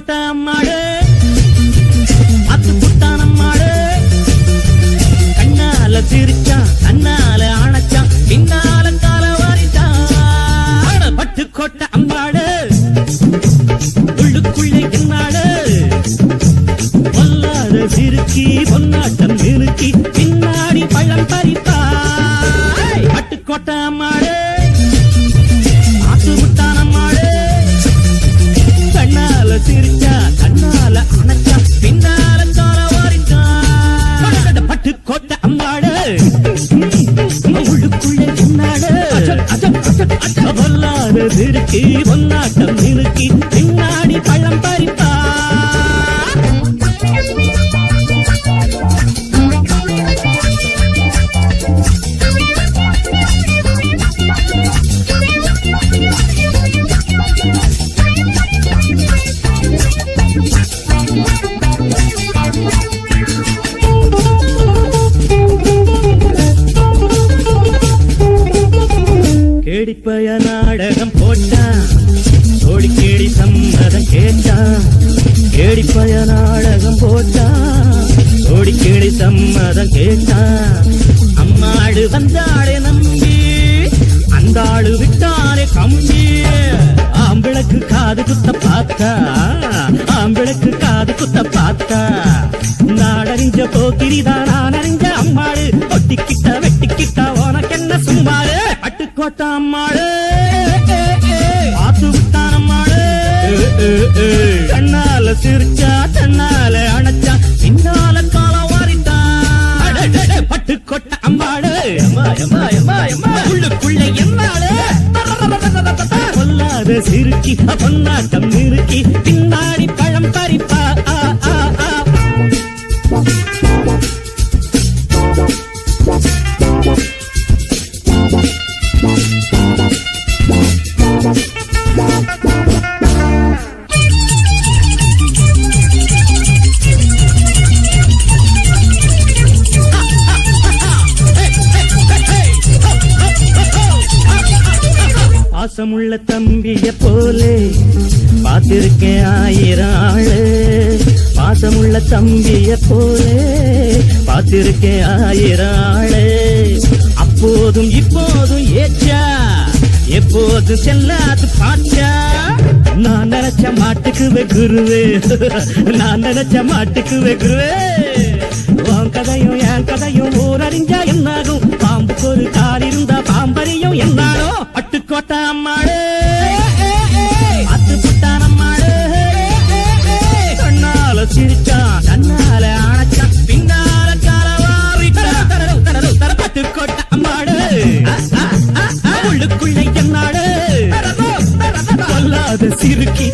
கோட்டை அம்மாடு. அத்து புட்டான் அம்மாடு. கண்ணால சிரிச்சான் கண்ணால அணைச்சான் பின்னால கால வாரிச்சான். பட்டு கோட்டை அம்மாடு. உள்ளுக்குள்ளே என்னாடு பொல்லாத சிரிச்சி பொன்னாட்டம் பொல்லாத ஒன்னாட்டம் பொன்னாட்டம் கேடிப்பய நாடகம் போட்டான். கோடிக்கேடி சம்மதம் கேட்டான். கேடிப்பய நாடகம் போட்டான். கோடிக்கேடி சம்மதம் கேட்டான். அம்மாடு வந்தாடே நம்பி அந்த ஆளு விட்டாரே கம்பி. ஆம்பிளக்கு காது குத்த பார்த்தா ஆம்பிளக்கு காது குத்த பார்த்தா. நாடறிஞ்ச போக்கிரிதான் நான் அறிஞ்ச அம்மாடு. ஒட்டிக்கிட்ட வெட்டிக்கிட்ட உனக்கு என்ன சும்மாடு பட்டுக்கோட்டை அம்மா கண்ணால சிரிச்சா தன்னால அணைச்சா பின்னால கால வாரிட்டான் பட்டுக்கோட்டை அம்மாடு அம்மா உள்ளுக்குள்ள என்னாடு கொல்லாத சிறுக்கி பொன்னாட்டம் நிறுக்கி பின்னாடி பழம் பறிப்பா. பாசமுள்ள தம்பிய போலே பார்த்திருக்கேன் ஆயிரம் ஆளு. பாசமுள்ள தம்பிய போலே பார்த்திருக்கேன் ஆயிரம் ஆளு. அப்போதும் இப்போதும் ஏச்சா எப்போது செல்லாது பாச்சா நான் நினைச்ச மாட்டுக்கு வெகுருவே. நான் நினைச்ச மாட்டுக்கு வெகுருவே. திருக்கி